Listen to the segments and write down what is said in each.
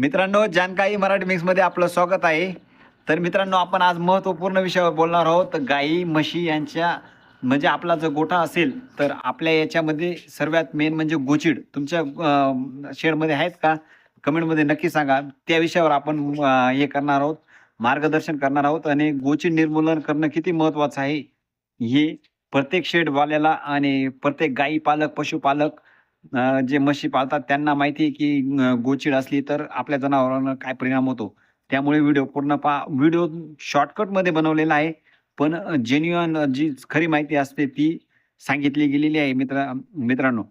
मित्रांनो जानकारी मराठी मिक्समध्ये आपलं स्वागत आहे. तर मित्रांनो आपण आज महत्त्वपूर्ण विषयावर बोलणार आहोत. गाई म्हशी यांच्या म्हणजे आपला जर गोठा असेल तर आपल्या याच्यामध्ये सर्वात मेन म्हणजे गोचिड. तुमच्या शेडमध्ये आहेत का? कमेंटमध्ये नक्की सांगा. त्या विषयावर आपण हे करणार आहोत. मार्गदर्शन करणार आहोत. आणि गोचिड निर्मूलन करणं किती महत्त्वाचं आहे हे प्रत्येक शेडवाल्याला आणि प्रत्येक गाई पालक पशुपालक जे म्हशी पाळतात त्यांना माहिती आहे की गोचिड असली तर आपल्या जनावरांना काय परिणाम होतो? त्यामुळे व्हिडिओ पूर्ण पा व्हिडिओ शॉर्टकटमध्ये बनवलेला आहे. पण जेन्युअन जी खरी माहिती असते ती सांगितली गेलेली आहे मित्र मित्रांनो.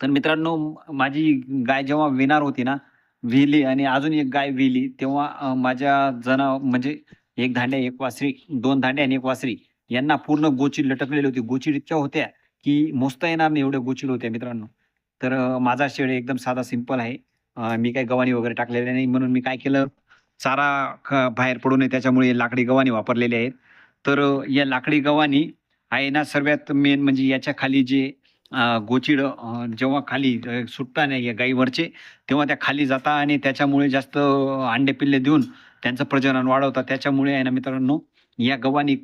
तर मित्रांनो माझी गाय जेव्हा विणार होती ना विहिली आणि अजून एक गाय विहिली तेव्हा माझ्या जना म्हणजे एक धांड्या एक वासरी दोन धांड्या आणि एक वासरी यांना पूर्ण गोचिड लटकलेली होती. गोचिड इतक्या होत्या की मोजता येणार नाही एवढे गोचिड होते मित्रांनो. तर माझा शेड एकदम साधा सिंपल आहे. मी काही गव्हाणी वगैरे टाकलेले नाही म्हणून मी काय केलं चारा बाहेर पडू नये त्याच्यामुळे लाकडी गव्हाणी वापरलेले आहेत. तर या लाकडी गव्हाणी आहे ना सर्वात मेन म्हणजे याच्या खाली जे गोचिड जेव्हा खाली सुटता नाही या गाईवरचे तेव्हा त्या खाली जाता आणि त्याच्यामुळे जास्त अंडे पिल्ले देऊन त्यांचं प्रजनन वाढवतात त्याच्यामुळे आहे ना मित्रांनो या गव्हाणी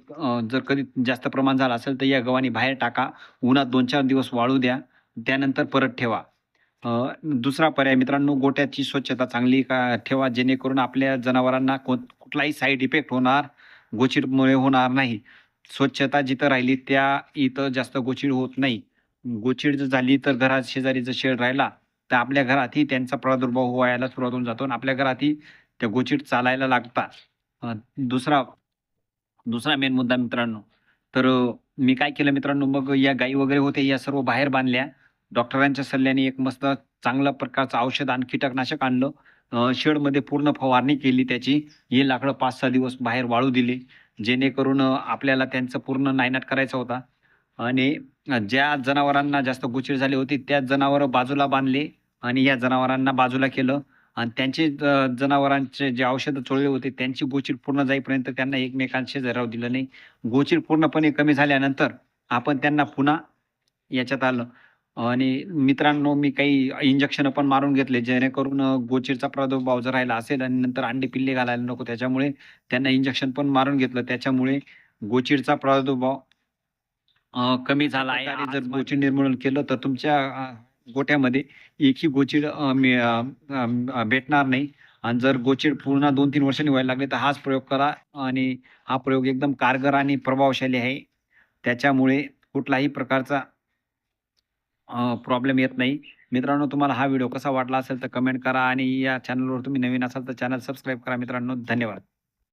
जर कधी जास्त प्रमाण झालं असेल तर या गव्हाणी बाहेर टाका. उन्हात दोन चार दिवस वाळू द्या. त्यानंतर परत ठेवा. दुसरा पर्याय मित्रांनो गोट्याची स्वच्छता चांगली का ठेवा जेणेकरून आपल्या जनावरांना कोण कुठलाही साईड इफेक्ट होणार गोचिडमुळे होणार नाही. स्वच्छता जिथं राहिली त्या इथं जास्त गोचिड होत नाही. गोचिड जर झाली तर घरात शेजारी जर शेड राहिला तर आपल्या घरातही त्यांचा प्रादुर्भाव व्हायला सुरुवात होऊन जातो आणि आपल्या घरातही त्या गोचिड चालायला लागतात. दुसरा दुसरा मेन मुद्दा मित्रांनो. तर मी काय केलं मित्रांनो मग या गाई वगैरे होते या सर्व बाहेर बांधल्या. डॉक्टरांच्या सल्ल्याने एक मस्त चांगल्या प्रकारचं औषध आणि कीटकनाशक आणलं. शेडमध्ये पूर्ण फवारणी केली त्याची. हे लाकडं पाच सहा दिवस बाहेर वाळू दिले. जेणेकरून आपल्याला त्यांचं पूर्ण नायनाट करायचा होता. आणि ज्या जनावरांना जास्त गुचीर झाली होती त्या जनावरं बाजूला बांधले आणि या जनावरांना बाजूला केलं. आणि त्यांचे जनावरांचे जे औषधं चोळले होते त्यांची गोचिड पूर्ण जाईपर्यंत त्यांना एकमेकांशी जराव दिलं नाही. गोचिड पूर्णपणे कमी झाल्यानंतर आपण त्यांना पुन्हा याच्यात आलं. आणि मित्रांनो मी काही इंजेक्शन पण मारून घेतले जेणेकरून अं, गोचिडचा प्रादुर्भाव जर राहिला असेल आणि नंतर अंडे पिल्ले घालायला नको त्याच्यामुळे त्यांना इंजेक्शन पण मारून घेतलं. त्याच्यामुळे गोचिडचा प्रादुर्भाव कमी झाला आहे. आणि जर गोचिड निर्मूलन केलं तर तुमच्या गोट्यामध्ये एकही गोचिड भेटणार नाही. आणि जर गोचिड पूर्ण दोन तीन वर्षांनी व्हायला लागले तर हाच प्रयोग करा. आणि हा प्रयोग एकदम कारगर आणि प्रभावशाली आहे. त्याच्यामुळे कुठलाही प्रकारचा प्रॉब्लेम येत नाही. मित्रांनो तुम्हाला हा व्हिडिओ कसा वाटला असेल तर कमेंट करा. आणि या चॅनलवर तुम्ही नवीन असाल तर चॅनल सबस्क्राईब करा. मित्रांनो धन्यवाद.